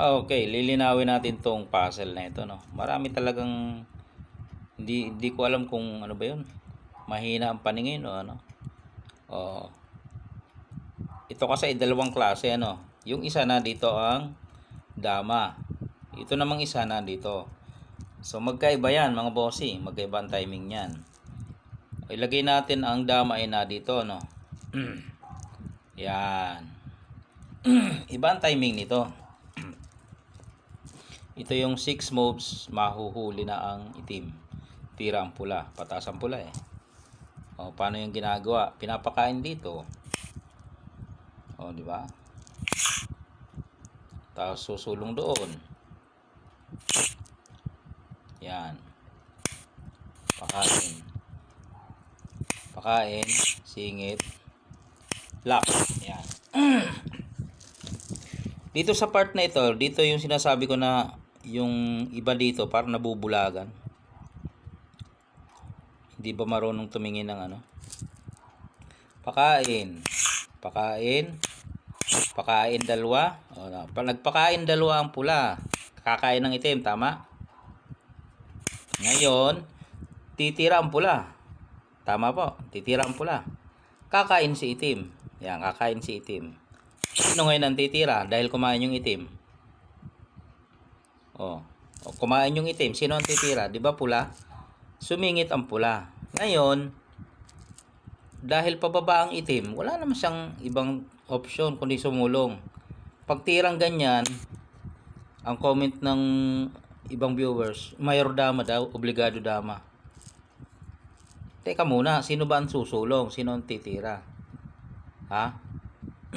Ah, Okay, lilinawin natin tong puzzle na ito, no. Marami talagang hindi hindi ko alam kung ano ba 'yun. Mahina ang paningin o ano. Oo. Ito kasi ay dalawang klase ano. Yung isa na dito ang dama. Ito namang isa na dito. So magkaiba yan mga bossy, magkaiba ang timing niyan. Ilagay natin ang dama ay na dito, no. yan. Iba ang timing nito. Ito yung 6 moves, mahuhuli na ang itim. Tira ang pula, pataas ang pula eh. O, paano yung ginagawa? Pinapakain dito. O, di ba? Tapos susulong doon. Yan. Pakain. Pakain, singit, lock. Yan. Dito sa part na ito, dito yung sinasabi ko na yung iba dito parang nabubulagan. Hindi ba marunong tumingin ng ano? Pakain. Pakain. Pakain dalawa. O, na- pa- nagpakain dalawa ang pula. Kakain ng itim, tama? Ngayon, titira ang pula. Tama po, titira ang pula. Kakain si itim. Yan, kakain si itim. Sino ngayon ang titira dahil kumain yung itim? Oh, o, kumain yung itim. Sino ang titira? Di ba pula? Sumingit ang pula. Ngayon, dahil pababa ang itim, wala naman siyang ibang option kundi sumulong. Pag tirang ganyan, ang comment ng ibang viewers, mayor dama daw, obligado dama. Teka muna, sino ba ang susulong? Sino ang titira? Ha?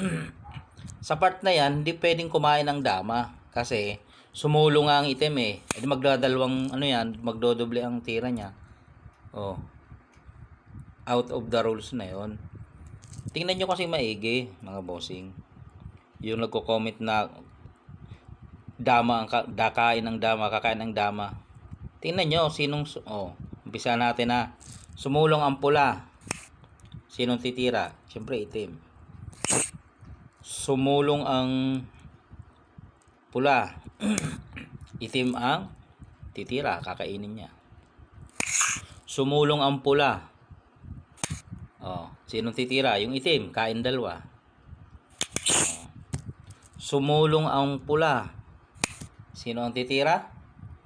Sa part na yan, hindi pwedeng kumain ng dama. Kasi, sumulong nga ang itim eh. E magdadalawang, ano yan, magdodoble ang tira niya. Oh. Out of the rules na yon. Tingnan nyo kasi maigi, mga bossing. Yung nagko-comment na dama ang ka- dakain ng dama, kakain ng dama. Tingnan nyo, sinong, oh, umpisa natin na. Sumulong ang pula. Sinong titira? Siyempre itim. Sumulong ang pula. itim ang titira, kakainin niya. Sumulong ang pula. Oh, sinong titira? Yung itim, kain dalawa. Oh. Sumulong ang pula. Sino ang titira?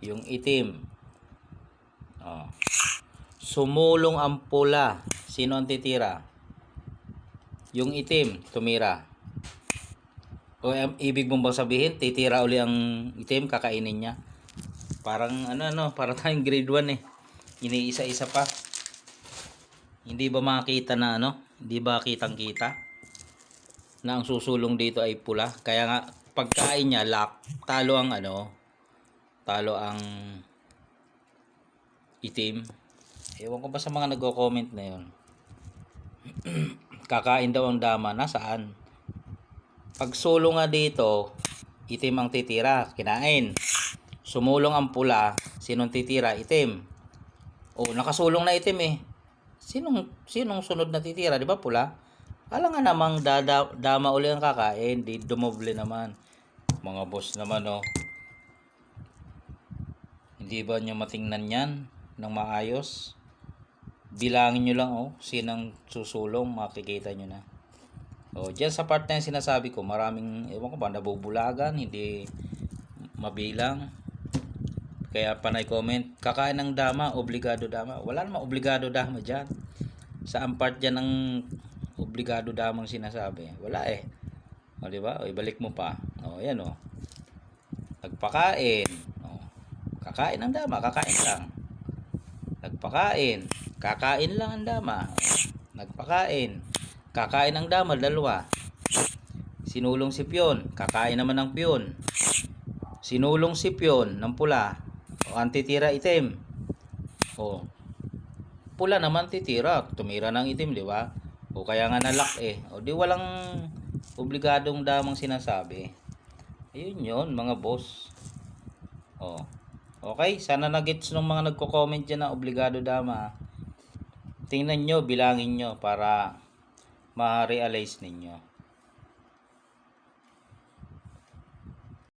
Yung itim. Oh. Sumulong ang pula. Sino ang titira? Yung itim, tumira. O em, ibig mong bang sabihin, titira uli ang itim, kakainin niya? Parang ano ano, parang tayong grade 1 eh. Iniisa-isa pa. Hindi ba makita na ano? Hindi ba kitang kita? Na ang susulong dito ay pula. Kaya nga, pagkain niya, lock, talo ang ano, talo ang itim. Ewan ko ba sa mga nagko-comment na yun. Kakain daw ang dama. Nasaan? Pag sulo nga dito, itim ang titira. Kinain. Sumulong ang pula. Sinong titira? Itim. O, nakasulong na itim eh. Sinong, sinong sunod na titira? Di ba pula? Alam nga namang dada, dama uli ang kakain. Di dumoble naman. Mga boss naman oh. Hindi ba nyo matingnan yan ng maayos? Bilangin nyo lang oh, sinang susulong, makikita nyo na. Oh, dyan sa part na yung sinasabi ko, maraming, ewan ko ba, nabubulagan, hindi mabilang. Kaya panay comment, kakain ng dama, obligado dama. Wala namang obligado dama dyan. Saan part dyan ang obligado damang sinasabi? Wala eh. O, di ba? O, ibalik mo pa. O, yan o. Nagpakain. O, kakain ng dama, kakain lang. Nagpakain. Kakain lang ang dama. O, nagpakain. Kakain ng dama, dalawa. Sinulong si piyon. Kakain naman ng piyon. Sinulong si piyon ng pula. O, ang titira itim. O, pula naman titira. Tumira ng itim, di ba? O, kaya nga nalak eh. O, di walang obligadong damang sinasabi. Ayun yun, mga boss. O, okay. Sana nagets ng mga nagko-comment dyan na obligado dama. Tingnan nyo, bilangin nyo para ma-realize ninyo.